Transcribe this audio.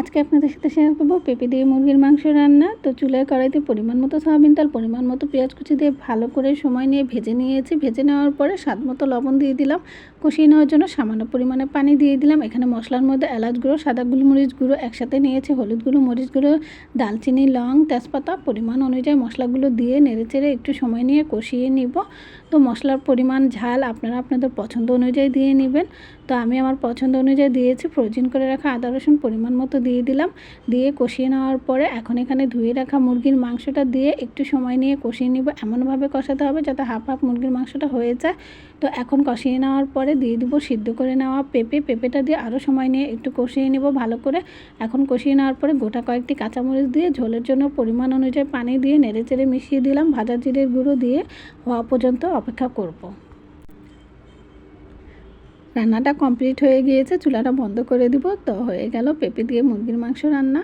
আজকে আপনাদের সাথে শেয়ার করব পেঁপে দিয়ে মুরগির মাংস রান্না। তো চুলায় কড়াইতে পরিমাণ মতো সয়াবিন তেল, পরিমাণ মতো পেঁয়াজ কুচি দিয়ে ভালো করে সময় নিয়ে ভেজে নিয়েছি। ভেজে নেওয়ার পরে স্বাদ মতো লবণ দিয়ে দিলাম। কষিয়ে নেওয়ার জন্য সামান্য পরিমাণে পানি দিয়ে দিলাম। এখানে মশলার মধ্যে এলাচ গুঁড়ো, সাদা গোলমরিচ গুঁড়ো একসাথে নিয়েছি, হলুদ গুঁড়ো, মরিচ গুঁড়ো, দালচিনি, লং, তেজপাতা পরিমাণ অনুযায়ী মশলাগুলো দিয়ে নেড়েচেড়ে একটু সময় নিয়ে কষিয়ে নিব। তো মশলার পরিমাণ, ঝাল আপনারা আপনাদের পছন্দ অনুযায়ী দিয়ে নেবেন। তো আমি আমার পছন্দ অনুযায়ী দিয়েছি ফ্রোজিন করে রাখা আদা, রসুন পরিমাণ মতো দিয়ে দিলাম। দিয়ে কষিয়ে নেওয়ার পরে এখন এখানে ধুয়ে রাখা মুরগির মাংসটা দিয়ে একটু সময় নিয়ে কষিয়ে নিব। এমনভাবে কষাতে হবে যাতে হাফ হাফ মুরগির মাংসটা হয়ে যায়। তো এখন কষিয়ে নেওয়ার পরে দিয়ে দিব, সিদ্ধ করে নেওয়া পেঁপে। পেঁপেটা দিয়ে আরও সময় নিয়ে একটু কষিয়ে নেব ভালো করে। এখন কষিয়ে নেওয়ার পরে গোটা কয়েকটি কাঁচামরিচ দিয়ে ঝোলের জন্য পরিমাণ অনুযায়ী পানি দিয়ে নেড়ে চেড়ে মিশিয়ে দিলাম। ভাজা জিরের গুঁড়ো দিয়ে হওয়া পর্যন্ত অপেক্ষা করব। রান্নাটা কমপ্লিট হয়ে গিয়েছে, চুলাটা বন্ধ করে দিব। তো হয়ে গেল পেঁপে দিয়ে মুরগির মাংস রান্না।